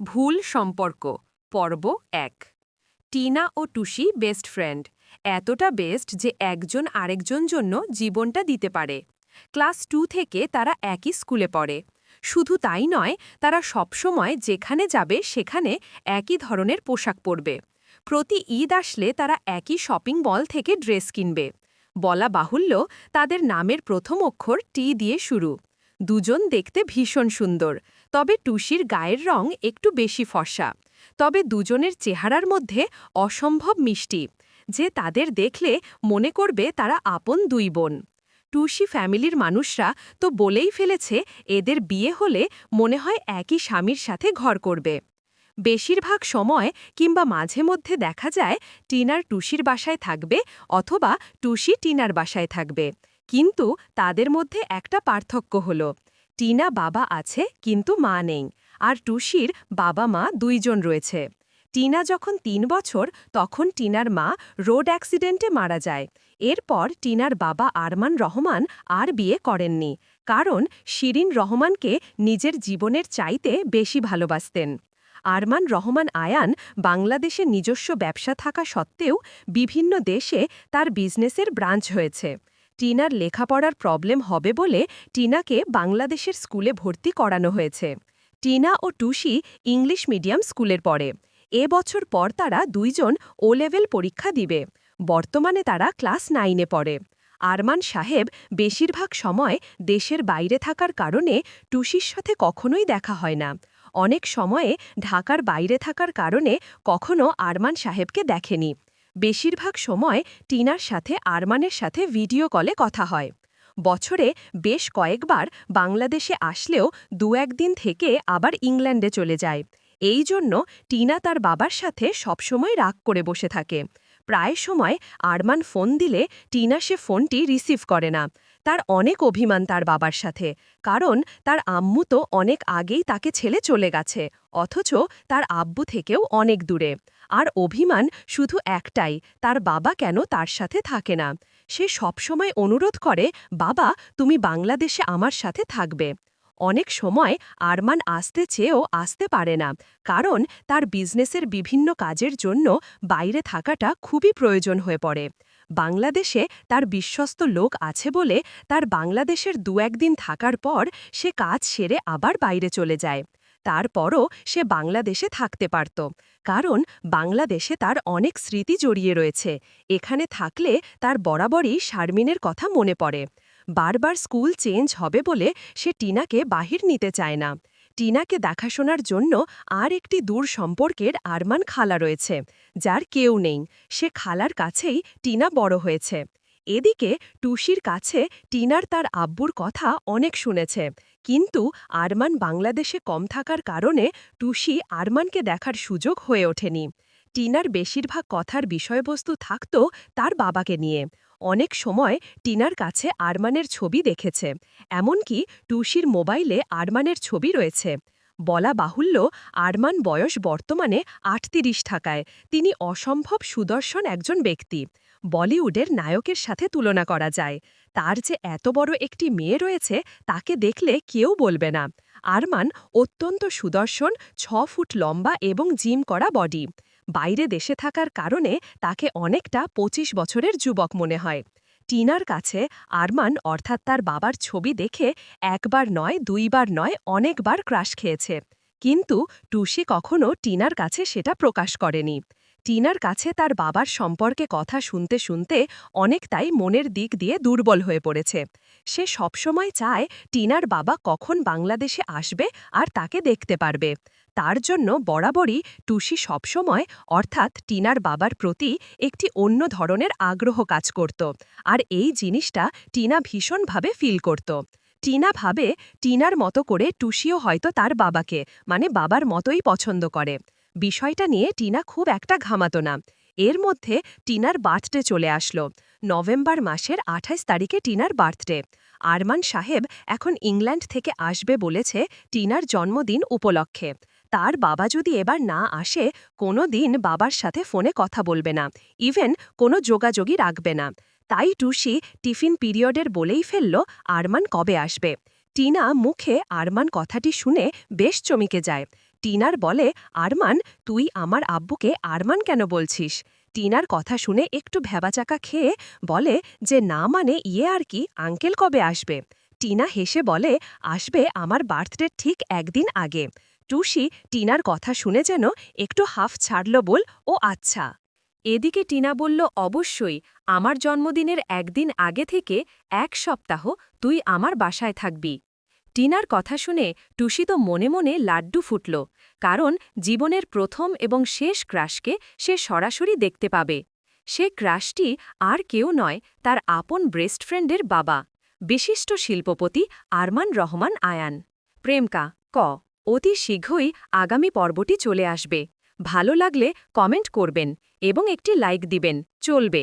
ভুল সম্পর্ক, পর্ব এক। টিনা ও টুসি বেস্ট ফ্রেন্ড এতটা বেস্ট যে একজন আরেকজন জন্য জীবনটা দিতে পারে। ক্লাস টু থেকে তারা একই স্কুলে পড়ে। শুধু তাই নয়, তারা সবসময় যেখানে যাবে সেখানে একই ধরনের পোশাক পরবে। প্রতি ঈদ আসলে তারা একই শপিং মল থেকে ড্রেস কিনবে। বলা বাহুল্য, তাদের নামের প্রথম অক্ষর টি দিয়ে শুরু। দুজন দেখতে ভীষণ সুন্দর। তবে টুসির গায়ের রং একটু বেশি ফর্সা। তবে দুজনের চেহারার মধ্যে অসম্ভব মিষ্টি, যে তাদের দেখলে মনে করবে তারা আপন দুই বোন। টুসি ফ্যামিলির মানুষরা তো বলেই ফেলেছে এদের বিয়ে হলে মনে হয় একই স্বামীর সাথে ঘর করবে। বেশিরভাগ সময় কিংবা মাঝে মধ্যে দেখা যায় টিনার টুসির বাসায় থাকবে অথবা টুসি টিনার বাসায় থাকবে। কিন্তু তাদের মধ্যে একটা পার্থক্য হল টিনা বাবা আছে, কিন্তু মা নেই। আর টুসির বাবা মা দুইজন রয়েছে। টিনা যখন তিন বছর, তখন টিনার মা রোড অ্যাক্সিডেন্টে মারা যায়। এরপর টিনার বাবা আরমান রহমান আর বিয়ে করেননি। কারণ শিরিন রহমানকে নিজের জীবনের চাইতে বেশি ভালোবাসতেন। আরমান রহমান আয়ান বাংলাদেশে নিজস্ব ব্যবসা থাকা সত্ত্বেও বিভিন্ন দেশে তার বিজনেসের ব্রাঞ্চ হয়েছে। টিনার লেখাপড়ার প্রবলেম হবে বলে টিনাকে বাংলাদেশের স্কুলে ভর্তি করানো হয়েছে। টিনা ও টুসি ইংলিশ মিডিয়াম স্কুলের পড়ে। এ বছর পর তারা দুইজন ও লেভেল পরীক্ষা দিবে। বর্তমানে তারা ক্লাস নাইনে পড়ে। আরমান সাহেব বেশিরভাগ সময় দেশের বাইরে থাকার কারণে টুসির সাথে কখনোই দেখা হয় না। অনেক সময়ে ঢাকার বাইরে থাকার কারণে কখনো আরমান সাহেবকে দেখেনি। বেশিরভাগ সময় টিনার সাথে, আরমানের সাথে ভিডিও কলে কথা হয়। বছরে বেশ কয়েকবার বাংলাদেশে আসলেও দু একদিন থেকে আবার ইংল্যান্ডে চলে যায়। এই জন্য টিনা তার বাবার সাথে সবসময় রাগ করে বসে থাকে। প্রায় সময় আরমান ফোন দিলে টিনা সে ফোনটি রিসিভ করে না। তার অনেক অভিমান তার বাবার সাথে, কারণ তার আম্মু তো অনেক আগেই তাকে ছেলে চলে গেছে, অথচ তার আব্বু থেকেও অনেক দূরে। আর অভিমান শুধু একটাই, তার বাবা কেন তার সাথে থাকে না? সে সবসময় অনুরোধ করে, বাবা, তুমি বাংলাদেশে আমার সাথে থাকবে। অনেক সময় আরমান আসতে চেয়েও আসতে পারে না, কারণ তার বিজনেসের বিভিন্ন কাজের জন্য বাইরে থাকাটা খুবই প্রয়োজন হয়ে পড়ে। বাংলাদেশে তার বিশ্বস্ত লোক আছে বলে তার বাংলাদেশের দু একদিন থাকার পর সে কাজ সেরে আবার বাইরে চলে যায়। তারপরও সে বাংলাদেশে থাকতে পারত। কারণ বাংলাদেশে তার অনেক স্মৃতি জড়িয়ে রয়েছে। এখানে থাকলে তার বরাবরই শারমিনের কথা মনে পড়ে। বারবার স্কুল চেঞ্জ হবে বলে সে টিনাকে বাহির নিতে চায় না। টিনাকে দেখাশোনার জন্য আর একটি দূর সম্পর্কের আরমান খালা রয়েছে, যার কেউ নেই। সে খালার কাছেই টিনা বড় হয়েছে। এদিকে টুসির কাছে টিনার তার আব্বুর কথা অনেক শুনেছে। কিন্তু আরমান বাংলাদেশে কম থাকার কারণে টুসি আরমানকে দেখার সুযোগ হয়ে ওঠেনি। টিনার বেশিরভাগ কথার বিষয়বস্তু থাকত তার বাবাকে নিয়ে। অনেক সময় টিনার কাছে আরমানের ছবি দেখেছে, এমনকি টুসির মোবাইলে আরমানের ছবি রয়েছে। বলা বাহুল্য, আরমান বয়স বর্তমানে আটতিরিশ থাকায় তিনি অসম্ভব সুদর্শন একজন ব্যক্তি। বলিউডের নায়কের সাথে তুলনা করা যায়। তার যে এত বড় একটি মেয়ে রয়েছে, তাকে দেখলে কেউ বলবে না। আরমান অত্যন্ত সুদর্শন, ছ ফুট লম্বা এবং জিম করা বডি। বাইরে দেশে থাকার কারণে তাকে অনেকটা ২৫ বছরের যুবক মনে হয়। টিনার কাছে আরমান অর্থাৎ তার বাবার ছবি দেখে একবার নয়, দুইবার নয়, অনেকবার ক্রাশ খেয়েছে। কিন্তু টুসি কখনো টিনার কাছে সেটা প্রকাশ করেনি। টিনার কাছে তার বাবার সম্পর্কে কথা শুনতে শুনতে অনেকটাই মনের দিক দিয়ে দুর্বল হয়ে পড়েছে। সে সবসময় চায় টিনার বাবা কখন বাংলাদেশে আসবে আর তাকে দেখতে পারবে। তার জন্য বরাবরই টুসি সবসময়, অর্থাৎ টিনার বাবার প্রতি একটি অন্য ধরনের আগ্রহ কাজ করত আর এই জিনিসটা টিনা ভীষণভাবে ফিল করত। টিনা ভাবে টিনার মতো করে টুসিও হয়তো তার বাবাকে মানে বাবার মতোই পছন্দ করে। বিষয়টা নিয়ে টিনা খুব একটা ঘামাত না। এর মধ্যে টিনার বার্থডে চলে আসলো। নভেম্বর মাসের আঠাইশ তারিখে টিনার বার্থডে। আরমান সাহেব এখন ইংল্যান্ড থেকে আসবে বলেছে টিনার জন্মদিন উপলক্ষে। তার বাবা যদি এবার না আসে, কোনো দিন বাবার সাথে ফোনে কথা বলবে না। ইভেন কোনো যোগাযোগই রাখবে না। তাই টুসি টিফিন পিরিয়ডের বলেই ফেলল আরমান কবে আসবে। টিনা মুখে আরমান কথাটি শুনে বেশ চমকে যায়। টিনার বলে, আরমান, তুই আমার আব্বুকে আরমান কেন বলছিস? টিনার কথা শুনে একটু ভেবাচাকা খেয়ে বলে যে, না মানে ইয়ে আর কি, আঙ্কেল কবে আসবে? টিনা হেসে বলে, আসবে আমার বার্থডে ঠিক একদিন আগে। টুসি টিনার কথা শুনে যেন একটু হাফ ছাড়ল বল, ও আচ্ছা। এদিকে টিনা বলল, অবশ্যই, আমার জন্মদিনের একদিন আগে থেকে এক সপ্তাহ তুই আমার বাসায় থাকবি। টিনার কথা শুনে টুসি তো মনে মনে লাড্ডু ফুটল, কারণ জীবনের প্রথম এবং শেষ ক্রাশকে সে সরাসরি দেখতে পাবে। সে ক্রাশটি আর কেউ নয়, তার আপন ব্রেস্ট ফ্রেন্ডের বাবা, বিশিষ্ট শিল্পপতি আরমান রহমান আয়ান। প্রেমকা, ক, অতি শীঘ্রই আগামী পর্বটি চলে আসবে। ভালো লাগলে কমেন্ট করবেন এবং একটি লাইক দিবেন, চলবে।